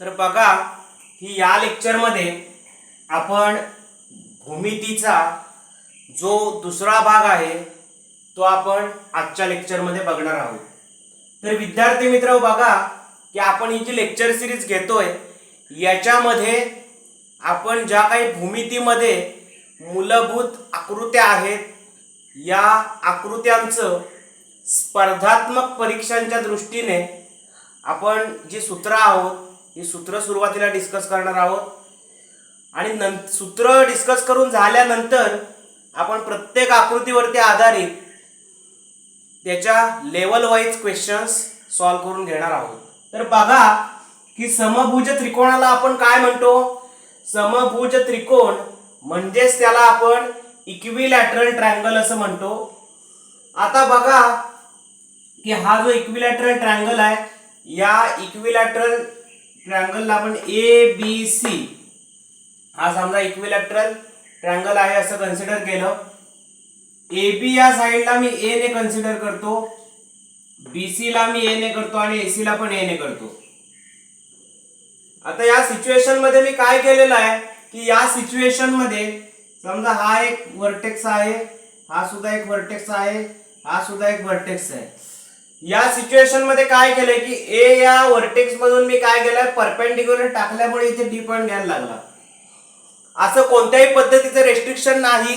तर बघा की या लेक्चरमध्ये आपण भूमितीचा जो दुसरा भाग आहे तो आपण आजच्या लेक्चरमध्ये बघणार आहोत. तर विद्यार्थी मित्र बघा की आपण ही जी लेक्चर सिरीज घेतोय याच्यामध्ये आपण ज्या काही भूमितीमध्ये मूलभूत आकृत्या आहेत या आकृत्यांचं स्पर्धात्मक परीक्षांच्या दृष्टीने आपण जी सूत्र आहोत ही सूत्र सुरुवातीला डिस्कस करणार आहोत. आणि नं सूत्र डिस्कस करून झाल्यानंतर आपण प्रत्येक आकृतीवरती आधारित त्याच्या लेवल वाईज क्वेश्चन्स सॉल्व करून घेणार आहोत. तर बघा की समभुज त्रिकोणाला आपण काय म्हणतो? समभुज त्रिकोण म्हणजेच त्याला आपण इक्विलॅटरल ट्रँगल असं म्हणतो. आता बघा की हा जो इक्विलॅटरल ट्रँगल आहे या इक्विलॅटरल ट्रँगलला आपण ए बी सी. हा समजा इक्विलॅक्ट्रल ट्रँगल आहे असं कन्सिडर केलं. ए बी या साईडला मी ए ने कन्सिडर करतो. बी सी ला मी ए ने करतो आणि ए सी ला पण ए ने करतो. आता या सिच्युएशनमध्ये मी काय केलेलं आहे? की या सिच्युएशनमध्ये समजा हा एक वर्टेक्स आहे हा सुद्धा एक वर्टेक्स आहे हा सुद्धा एक वर्टेक्स आहे. या सिच्युएशनमध्ये काय केलंय की ए या वर्टेक्स मधून मी काय केलंय? परपेंडिक्युलर टाकल्यामुळे इथे डी पॉईंट घ्यायला लागला. असं कोणत्याही पद्धतीचं रेस्ट्रिक्शन नाही.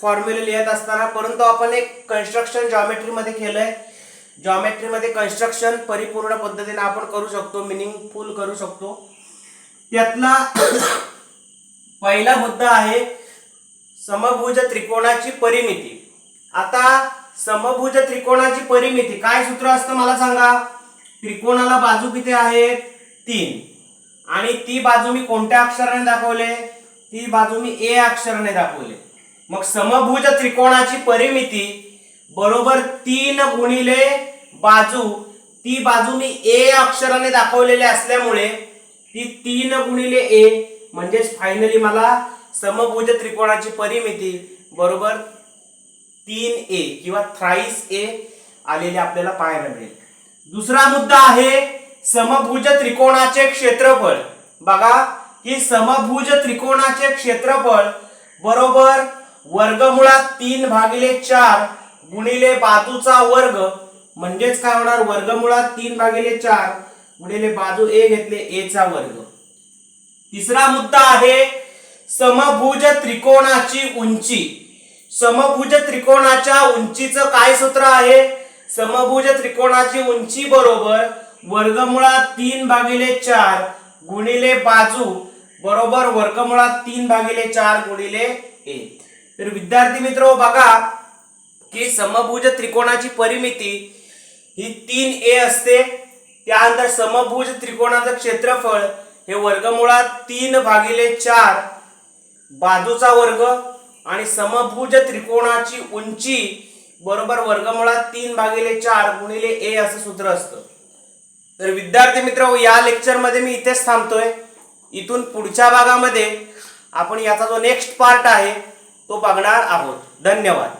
फॉर्म्युले लिहित असताना परंतु आपण एक कन्स्ट्रक्शन जॉमेट्रीमध्ये केलंय. जॉमेट्रीमध्ये कन्स्ट्रक्शन परिपूर्ण पद्धतीने आपण करू शकतो मिनिंगफुल करू शकतो. त्यातला पहिला मुद्दा आहे समभुज त्रिकोणाची परिमिती. आता समभुज त्रिकोणाची परिमिती. काय सूत्र असतं मला सांगा? त्रिकोणाला बाजू किती आहेत? तीन. आणि ती बाजू मी कोणत्या अक्षराने दाखवले? ती बाजू मी ए अक्षराने दाखवले. मग समभुज त्रिकोणाची परिमिती बरोबर तीन गुणिले बाजू. ती बाजू मी ए अक्षराने दाखवलेले असल्यामुळे ती तीन गुणिले ए. म्हणजेच फायनली मला समभुज त्रिकोणाची परिमिती बरोबर तीन ए किंवा थ्राईस ए आलेले आपल्याला पाहायला मिळेल. दुसरा मुद्दा आहे समभुज त्रिकोणाचे क्षेत्रफळ. बघा की समभुज त्रिकोणाचे क्षेत्रफळ बरोबर वर्गमुळात तीन भागिले चार गुणिले बाजूचा वर्ग. म्हणजेच काय होणार? वर्गमुळात तीन भागिले चार गुणिले बाजू ए घेतले ए चा वर्ग. तिसरा मुद्दा आहे समभुज त्रिकोणाची उंची. समभुज त्रिकोणाच्या उंचीचं काय सूत्र आहे? समभुज त्रिकोणाची उंची बरोबर वर्गमुळात तीन भागिले चार गुणिले बाजू बरोबर वर्गमुळात तीन भागिले चार गुणिले ए तर विद्यार्थी मित्र बघा की समभुज त्रिकोणाची परिमिती ही तीन ए असते. त्यानंतर समभुज त्रिकोणाचं क्षेत्रफळ हे वर्गमुळात तीन भागिले चार बाजूचा वर्ग आणि समभुज त्रिकोणाची उंची बरोबर वर्गमुळात तीन भागिले चार गुणिले ए असं सूत्र असतं. तर विद्यार्थी मित्र या लेक्चरमध्ये मी इथेच थांबतोय. इथून पुढच्या भागामध्ये आपण याचा जो नेक्स्ट पार्ट आहे तो बघणार आहोत. धन्यवाद.